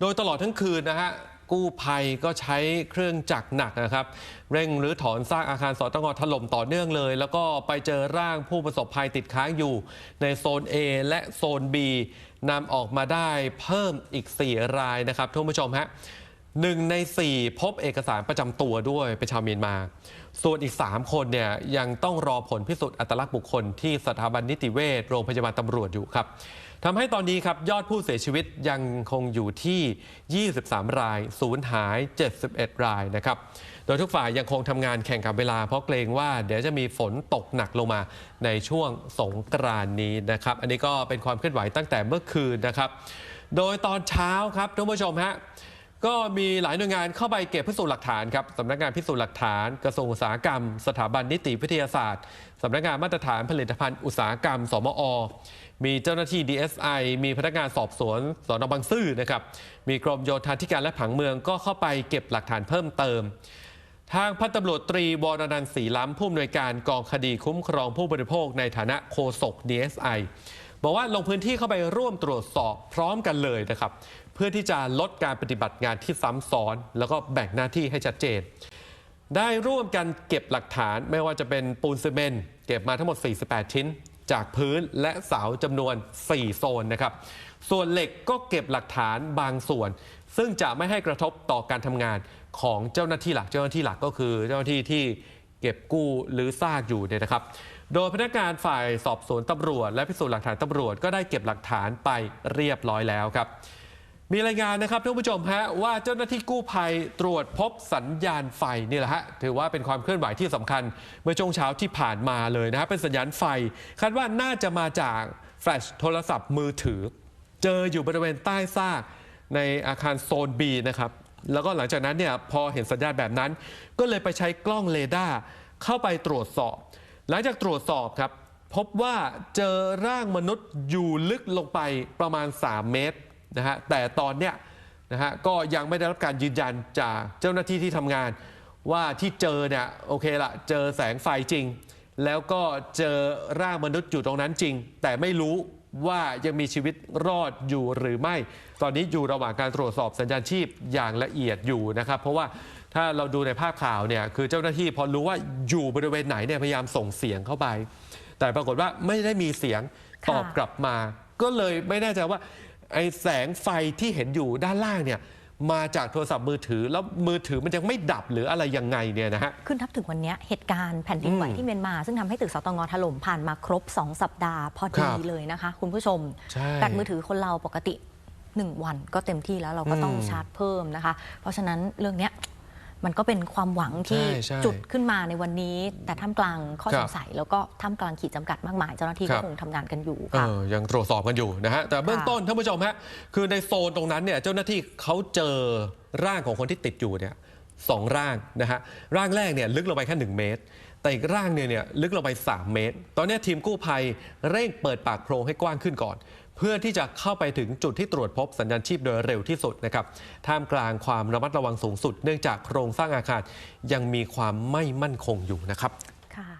โดยตลอดทั้งคืนนะฮะกู้ภัยก็ใช้เครื่องจักรหนักนะครับ เร่งรื้อถอนซากอาคารสตงถล่มต่อเนื่องเลย แล้วก็ไปเจอร่างผู้ประสบภัยติดค้างอยู่ ในโซน A และโซน B นำออกมาได้เพิ่มอีก 4 รายนะครับท่านผู้ชมฮะหนึ่งใน 4 พบเอกสารประจำตัวด้วย เป็นชาวเมียนมา ส่วนอีก 3 คนเนี่ยยังต้องรอผลพิสูจน์อัตลักษณ์บุคคลที่สถาบันนิติเวชโรงพยาบาลตำรวจอยู่ครับ ทำให้ตอนนี้ครับยอดผู้เสียชีวิตยังคงอยู่ที่ 23 ราย สูญหาย 71 รายนะครับ โดยทุกฝ่ายยังคงทำงานแข่งกับเวลาเพราะเกรงว่าเดี๋ยวจะมีฝนตกหนักลงมาในช่วงสงกรานนี้นะครับ อันนี้ก็เป็นความเคลื่อนไหวตั้งแต่เมื่อคืนนะครับ โดยตอนเช้าครับท่านผู้ชมฮะ ก็มีหลายหน่วยงานเข้าไปเก็บพิสูจน์หลักฐานครับสำนักงานพิสูจน์หลักฐาน กระทรวงอุตสาหกรรม สถาบันนิติวิทยาศาสตร์สำนักงานมาตรฐานผลิตภัณฑ์อุตสาหกรรม สมอ มีเจ้าหน้าที่ DSI มีพนักงานสอบสวนสอนบางซื่อนะครับ มีกรมโยธาธิการและผังเมืองก็เข้าไปเก็บหลักฐานเพิ่มเติม ทางพันตำรวจตรีวรนันท์ศรีล้ำผู้อำนวยการกองคดีคุ้มครองผู้บริโภคในฐานะโฆษก DSI บอกว่าลงพื้นที่เข้าไปร่วมตรวจสอบพร้อมกันเลยนะครับ เพื่อที่จะลดการปฏิบัติงานที่ซ้ำซ้อน แล้วก็แบ่งหน้าที่ให้ชัดเจน ได้ร่วมกันเก็บหลักฐานไม่ว่าจะเป็นปูนซีเมนต์เก็บมาทั้งหมด 48 ชิ้น จากพื้นและเสาจำนวน 4 โซนนะครับ ส่วนเหล็กก็เก็บหลักฐานบางส่วน ซึ่งจะไม่ให้กระทบต่อการทำงานของเจ้าหน้าที่หลักเจ้าหน้าที่หลักก็คือเจ้าหน้าที่ที่ เก็บกู้หรือซากอยู่เนี่ยนะครับ โดยพนักงานฝ่ายสอบสวนตำรวจ และพิสูจน์หลักฐานตำรวจก็ได้เก็บหลักฐานไปเรียบร้อยแล้วครับ มีรายงานนะครับท่านผู้ชมฮะว่าเจ้าหน้าที่กู้ภัยตรวจพบสัญญาณไฟนี่แหละฮะถือว่าเป็นความเคลื่อนไหวที่สำคัญ เมื่อช่วงเช้าที่ผ่านมาเลยนะฮะเป็นสัญญาณไฟคาดว่าน่าจะมาจากแฟลชโทรศัพท์มือถือ เจออยู่บริเวณใต้ซากในอาคารโซน B นะครับ แล้วก็หลังจากนั้นเนี่ยพอเห็นสัญญาณแบบนั้น ก็เลยไปใช้กล้องเรดาร์เข้าไปตรวจสอบ หลังจากตรวจสอบครับ พบว่าเจอร่างมนุษย์อยู่ลึกลงไปประมาณ 3 เมตรนะฮะแต่ตอนเนี้ยนะฮะก็ยังไม่ได้รับการยืนยันจากเจ้าหน้าที่ที่ทำงาน ว่าที่เจอเนี่ยโอเคละเจอแสงไฟจริง แล้วก็เจอร่างมนุษย์อยู่ตรงนั้นจริง แต่ไม่รู้ ว่ายังมีชีวิตรอดอยู่หรือไม่ ตอนนี้อยู่ระหว่างการตรวจสอบสัญญาณชีพอย่างละเอียดอยู่นะครับ เพราะว่าถ้าเราดูในภาพข่าวเนี่ยคือเจ้าหน้าที่พอรู้ว่าอยู่บริเวณไหนเนี่ยพยายามส่งเสียงเข้าไป แต่ปรากฏว่าไม่ได้มีเสียงตอบกลับมา ก็เลยไม่แน่ใจว่าไอ้แสงไฟที่เห็นอยู่ด้านล่างเนี่ย มาจากโทรศัพท์มือถือ แล้วมือถือมันยังไม่ดับหรืออะไรยังไงเนี่ยนะฮะ ขึ้นทับถึงวันเนี้ยเหตุการณ์แผ่นดินไหวอืมที่เมียนมา ซึ่งทำให้ตึกสตงถล่มผ่านมาครบ 2 สัปดาห์พอครัดีบเลยนะคะ คุณผู้ชมใช่แบตมือถือคนเราปกติ 1 วันก็เต็มที่แล้วเราก็ต้องอืมชาร์จเพิ่มนะคะ เพราะฉะนั้นเรื่องเนี้ย มันก็เป็นความหวังที่ใช่ใช่ จุดขึ้นมาในวันนี้ แต่ท่ามกลางข้อครัสบงสัยแล้วก็ท่ามกลางขีดจำกัดมากมาย เจ้าหน้าที่ครัก็บ คงทำงานกันอยู่เอค่ะอยังตรวจสอบกันอยู่นะฮะ แต่เบื้องค่ะต้นท่านผู้ชมฮะ คือในโซนตรงนั้นเนี่ยเจ้าหน้าที่เขาเจอร่างของคนที่ติดอยู่เนี่ยสองร่างนะฮะ ร่างแรกเนี่ยลึกลงไปแค่ 1 เมตร แต่อีกร่างเนี่ยเนี่ยลึกลงไป 3 เมตร ตอนนี้ทีมกู้ภัยเร่งเปิดปากโพรงให้กว้างขึ้นก่อน เพื่อที่จะเข้าไปถึงจุดที่ตรวจพบสัญญาณชีพโดยเร็วที่สุดนะครับ ท่ามกลางความระมัดระวังสูงสุด เนื่องจากโครงสร้างอาคารยังมีความไม่มั่นคงอยู่นะครับ ค่ะ